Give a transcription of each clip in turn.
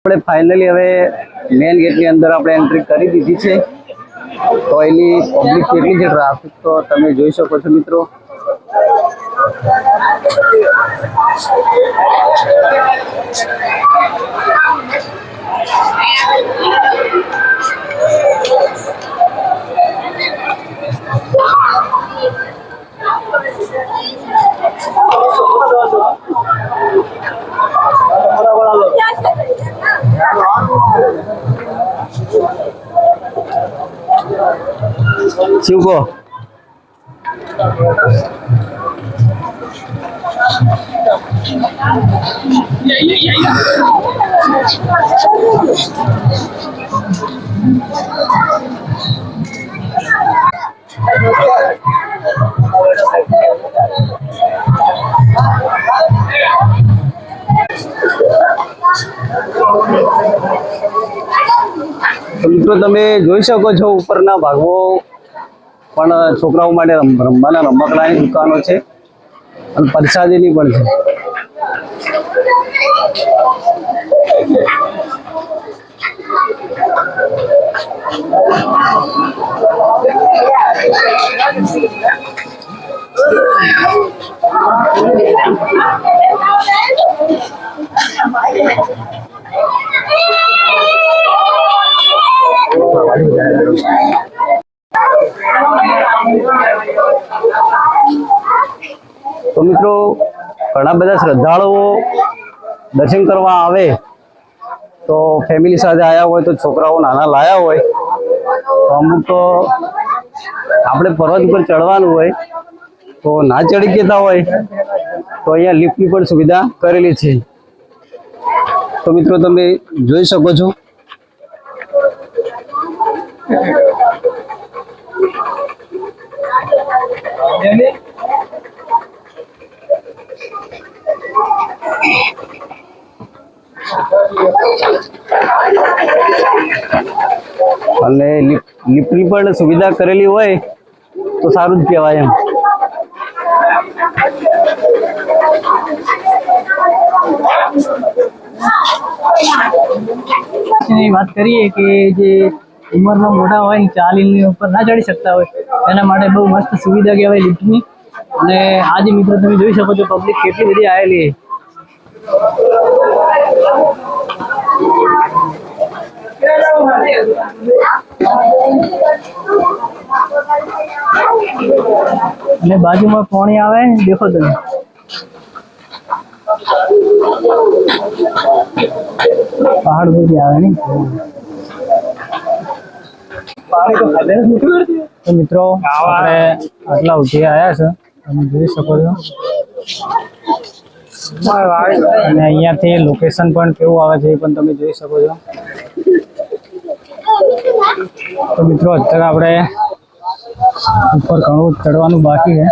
આપણે ફાઇનલી હવે મેઇન ગેટની અંદર આપણે એન્ટ્રી કરી દીધી છે. તો એની પબ્લિક કેટલી છે ટ્રાફિક તો તમે જોઈ શકો છો મિત્રો. શું કહો મિત્રો તમે જોઈ શકો છો ઉપરના ભાગો પણ છોકરાઓ માટે રમવાના રમકડાની દુકાનો છે અને પરસાદીની પણ છે. તો મિત્રો, ઘણા બધા શ્રદ્ધાળુઓ દર્શન કરવા આવે તો ફેમિલી સાથે આવ્યા હોય તો છોકરાઓ નાના લાયા હોય, તો અમુક તો આપણે પર્વત ઉપર ચડવાનું હોય, તો ના ચડી જતા હોય, તો અહીંયા લિફ્ટની પણ સુવિધા કરેલી છે. તો મિત્રો, તમે જોઈ શકો છો. અને લિફ્ટની પણ સુવિધા કરેલી હોય તો સારું જ કહેવાય એમ. વાત કરીએ કે જે ઉંમરમાં મોટા હોય ને ચાલીની ઉપર ના ચડી શકતા હોય, એના માટે બહુ મસ્ત સુવિધા કહેવાય લિફ્ટની અને આજે મિત્રો તમે જોઈ શકો છો પબ્લિક કેટલી બધી આવેલી અને બાજુમાં પાણી આવે દેખો તમે. પહાડ બધી આવે ને તો મિત્રો આપણે આટલા ઉઠી આવ્યા છે. તમે જોઈ શકો છો. અને અહીંયાથી લોકેશન પણ કેવું આવે છે એ પણ તમે જોઈ શકો છો. તો મિત્રો, અત્યારે આપણે ઉપર ઘણું ચડવાનું બાકી છે.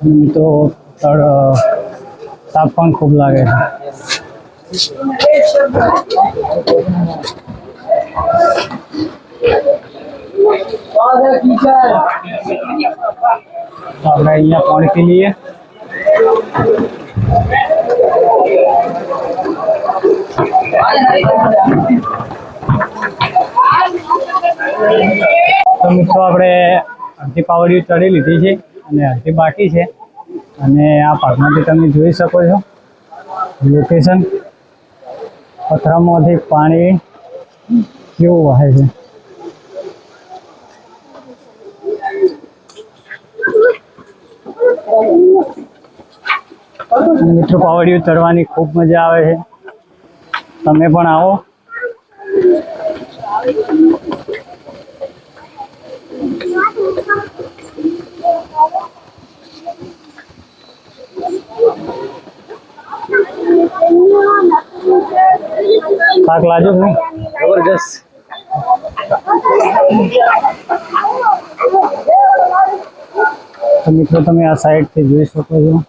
અને મિત્રો, તળ તાપ પણ ખૂબ લાગે છે. તો આપણે અહીંયા પાણી પી લઈએ તો મિત્રો, આપણે અડધી પાવડીઓ ચડી લીધી છે અને અડધી બાકી છે. અને આ ભાગમાંથી તમે જોઈ શકો છો લોકેશન પથરામાંથી પાણી કેવું વહે છે. મિત્રો પાવડિયું ચડવાની ખૂબ મજા આવે છે. તમે પણ આવો. પાક લાજો જબરજસ્ત. તો મિત્રો, તમે આ સાઈડથી જોઈ શકો છો.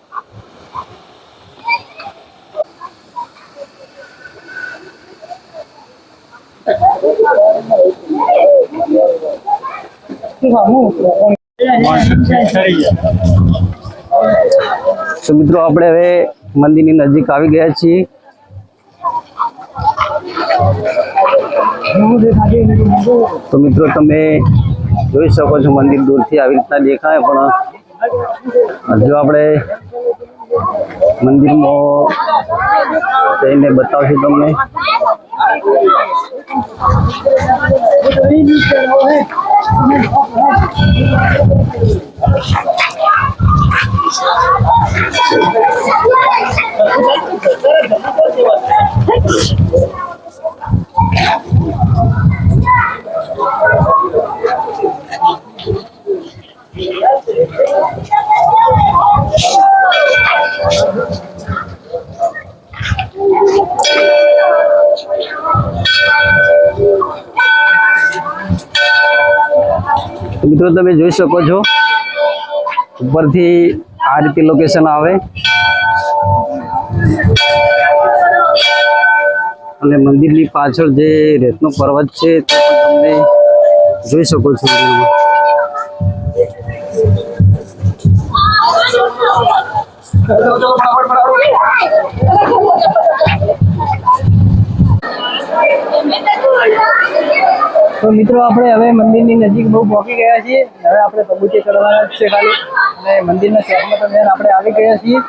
તો મિત્રો, આપણે હવે મંદિરની નજીક આવી ગયા છીએ. તો મિત્રો, તમે જોઈ શકો છો મંદિર દૂરથી આવી રીતના દેખાય, પણ હજુ આપણે મંદિરમાં જઈને બતાવશું તમને. તો મિત્રો તમે જોઈ શકો છો ઉપરથી આ રીતે લોકેશન આવે અને મંદિરની પાછળ જે રેતનો પર્વત છે તે તમે જોઈ શકો છો વિડીયોમાં. તો મિત્રો, આપણે હવે મંદિરની નજીક બહુ પહોંચી ગયા છીએ. હવે આપણે પગુચે ચડવાના છે ખાલી. અને મંદિરના શહેરમાં તો મેન આપણે આવી ગયા છીએ.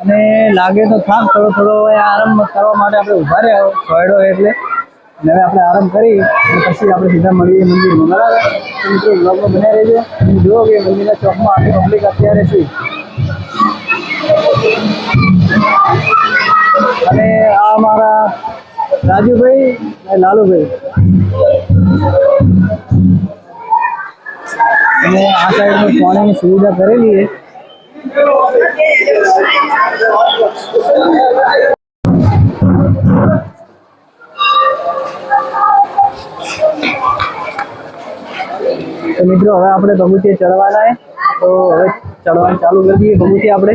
અને લાગે તો થાક, થોડો થોડો હવે આરામ કરવા માટે આપણે ઊભા રહ્યા છોડો એટલે. અને હવે આપણે આરામ કરી અને પછી આપણે સીધા મળીએ મંદિરમાં બરાબર મિત્રો બ્લોગમાં બન્યા રહેજો. જુઓ કે મંદિરના ચોકમાં આખી પબ્લિક અત્યારે છે. અને આ મારા રાજુભાઈ અને લાલુભાઈ. અને આ સાઈડમાં પાણીની સુવિધા કરેલી છે તો મિત્રો હવે આપણે બગુચે ચડવાના છે. તો હવે ચડવાનું ચાલુ કરી દઈએ બગુચે આપણે.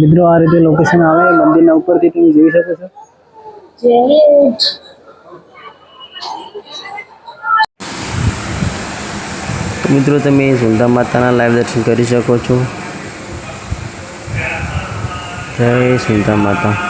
મિત્રો, આ રીતે લોકેશન આવે, મંદિરના ઉપરથી તમે જોઈ શકો છો. મિત્રો, તમે સુંદા માતાના લાઈવ દર્શન કરી શકો છો. જય સુંદા માતા.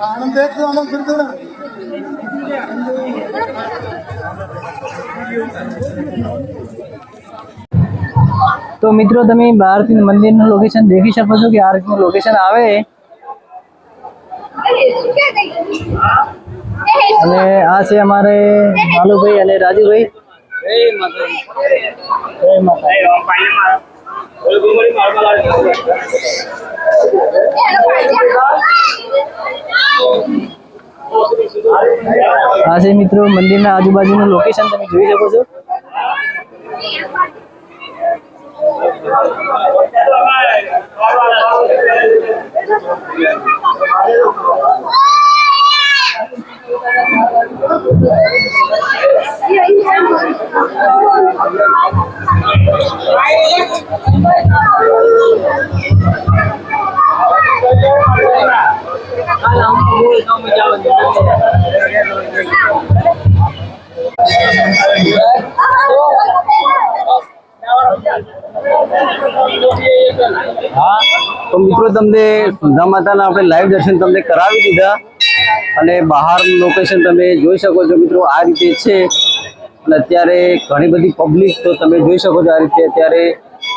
आनंद देख तो आनंद फिर थोड़ा તો મિત્રો તમે બહારથી મંદિરનું લોકેશન દેખી શકો છો કે આ રીતનું લોકેશન આવે અને આ છે અમારે માલુભાઈ અને રાજુભાઈ. આ છે મિત્રો મંદિરના આજુબાજુનું લોકેશન તમે જોઈ શકો છો. તો મિત્રો તમને સુંધા માતાના આપણે લાઈવ દર્શન તમને કરાવી દીધા. અને બહાર લોકેશન તમે જોઈ શકો છો મિત્રો, આ રીતે છે. અને અત્યારે ઘણી બધી પબ્લિક તો તમે જોઈ શકો છો આ રીતે અત્યારે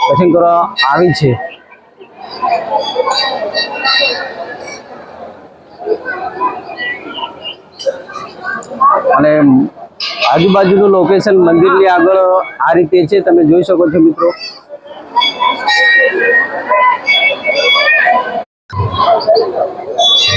દર્શન કરવા આવી છે. અને આજુબાજુનું લોકેશન મંદિરની આગળ આ રીતે છે, તમે જોઈ શકો છો મિત્રો. તો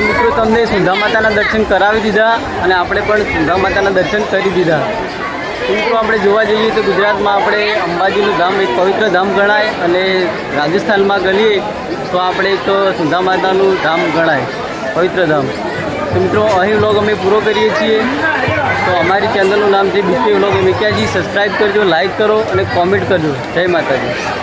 મિત્રો તમને સુંધા માતાના દર્શન કરાવી દીધા અને આપણે પણ સુંધા માતાના દર્શન કરી દીધા. તો આપણે જોવા જઈએ તો ગુજરાતમાં આપણે અંબાજીનું ધામ, એક પવિત્ર ધામ ગણાય અને રાજસ્થાનમાં ગણીએ તો આપણે એક સુંધા માતાનું ધામ ગણાય, પવિત્ર ધામ. મિત્રો, અહીં વ્લોગ અમે પૂરો કરીએ છીએ. તો અમારી ચેનલનું નામ છે બીપી વ્લોગ. મેકિયાજી સબસ્ક્રાઈબ કરજો લાઈક કરો અને કોમેન્ટ કરજો. જય માતાજી.